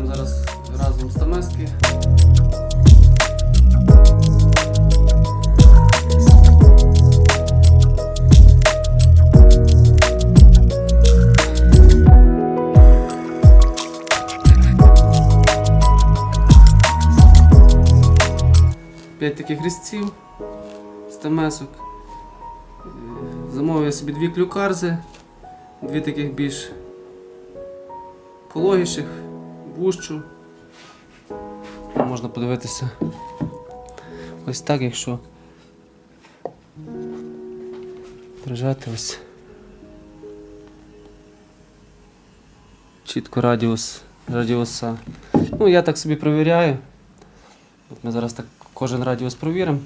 Збираємо зараз разом стамески. П'ять таких різців, стамесок. Е, замовив я собі дві клюкарзи, дві таких більш пологіших вущу. Можна подивитися ось так, якщо прижати ось. Чітко радіус, радіуса. Ну, я так собі провіряю. От ми зараз так кожен радіус провіримо.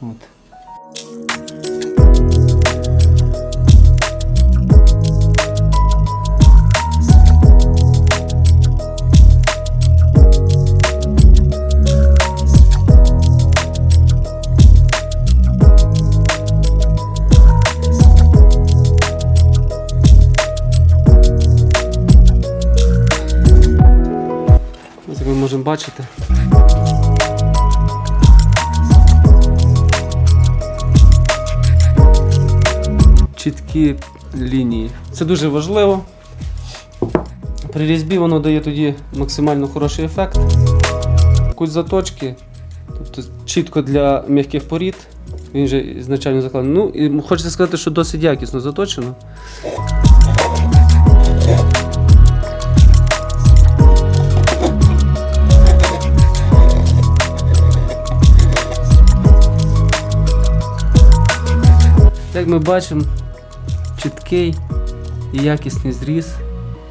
От. Бачити. Чіткі лінії. Це дуже важливо. При різьбі воно дає тоді максимально хороший ефект. Куть заточки, тобто чітко для м'яких порід. Він вже ізначально закладений. Ну і хочеться сказати, що досить якісно заточено. Як ми бачимо, чіткий і якісний зріз,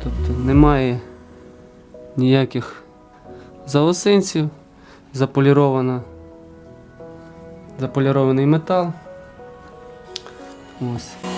тобто немає ніяких заосинців, заполірована, заполірований метал. Ось.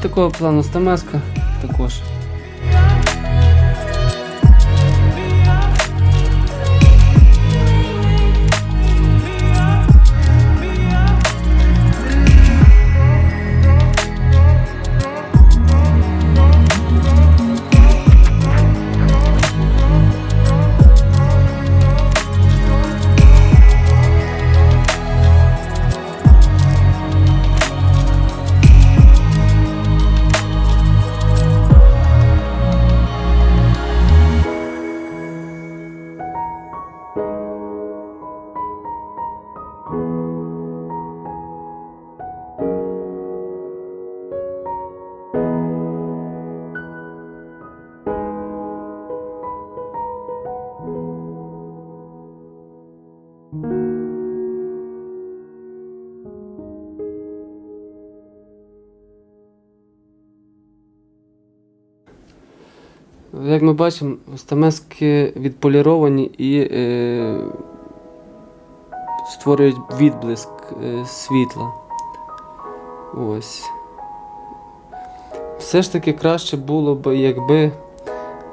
Такого плану стамеска Як ми бачимо, стамески відполіровані і е, створюють відблиск е, світла. Ось. Все ж таки краще було б, якби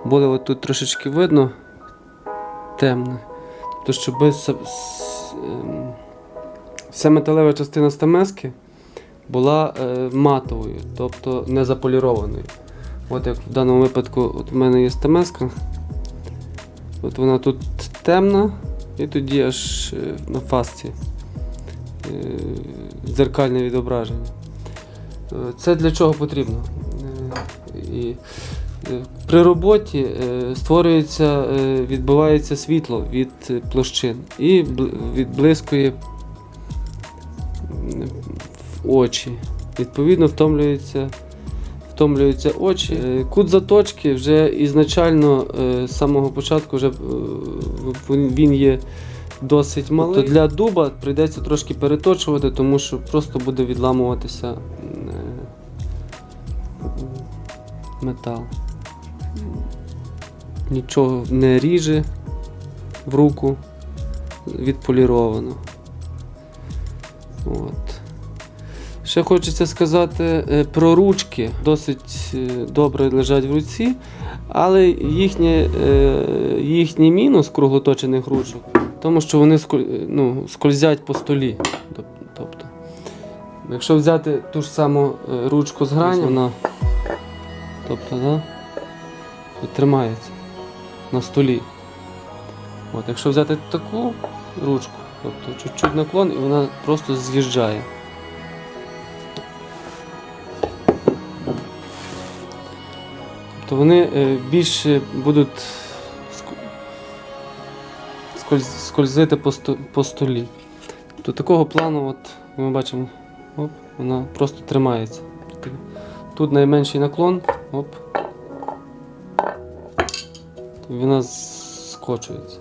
було тут трошечки видно темне. Тобто, щоб ем, вся металева частина стамески була е, матовою, тобто не заполірованою. От як в даному випадку от в мене є стамеска. От вона тут темна, і тоді аж е, на фасці е, дзеркальне відображення. Е, Це для чого потрібно? І при роботі створюється, відбивається світло від площин і відблискує в очі. Відповідно, втомлюється втомлюються очі. Е, Кут заточки вже ізначально е, з самого початку вже е, він є досить малий. Тобто для дуба прийдеться трошки переточувати, тому що просто буде відламуватися метал. Нічого не ріже в руку, відполіровано. От. Ще хочеться сказати е, про ручки. Досить е, добре лежать в руці, але їхнє, е, їхній мінус круглоточених ручок, тому що вони ну, скользять по столі. Тобто, якщо взяти ту ж саму ручку з грані, вона тобто, да, тримається на столі. От, якщо взяти таку ручку, тобто чуть-чуть наклон і вона просто з'їжджає. Тобто вони е, більше будуть скользити по, столі. Тобто такого плану, от, ми бачимо, оп, вона просто тримається. Тобто Тут найменший наклон, оп. Вона скочується.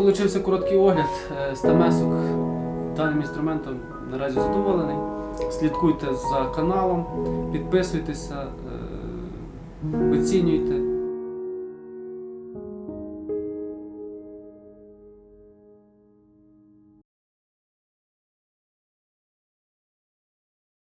Получився короткий огляд з стамесок. Даним інструментом наразі задоволений. Слідкуйте за каналом, підписуйтеся, е, оцінюйте.